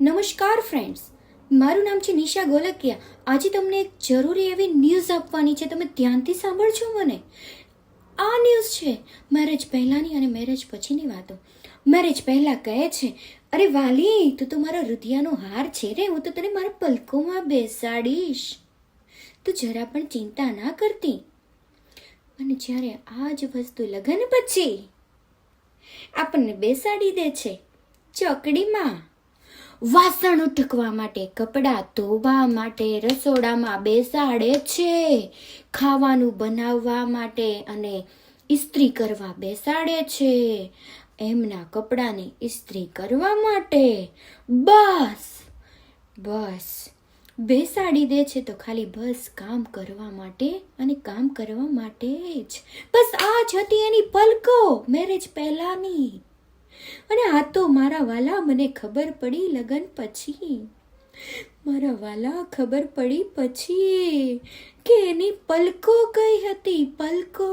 નમસ્કાર ફ્રેન્ડ્સ મારું નામ છે નિશા ગોલકિયા. આજે તમને એક જરૂરી એવી ન્યૂઝ આપવાની છે. તમે ધ્યાનથી સાંભળજો મને. આ ન્યૂઝ છે મેરેજ પહેલાંની અને મેરેજ પછીની વાતો. મેરેજ પહેલાં કહે છે, અરે વાલી, તું તો મારા હૃદયનો હાર છે રે. હું તો તને મારા પલકોમાં બેસાડીશ. તું જરા પણ ચિંતા ના કરતી. અને જ્યારે આ જ વસ્તુ લગ્ન પછી આપણને બેસાડી દે છે ચોકડીમાં. વાસણ ઉટકવા માટે, કપડાં ધોવા માટે, રસોડામાં બેસાડે છે. ખાવાનું બનાવવા માટે અને ઇસ્ત્રી કરવા બેસાડે છે. એમના કપડાની ઇસ્ત્રી કરવા માટે. બસ બસ. બેસાડી દે છે તો ખાલી બસ કામ કરવા માટે અને કામ કરવા માટે જ. બસ આ જ હતી એની પલકો, મેરેજ પહેલાની. અને આ તો મારા વાલા મને ખબર પડી લગન પછી. મારા વાલા ખબર પડી પછી કે એની પલકો કઈ હતી? પલકો.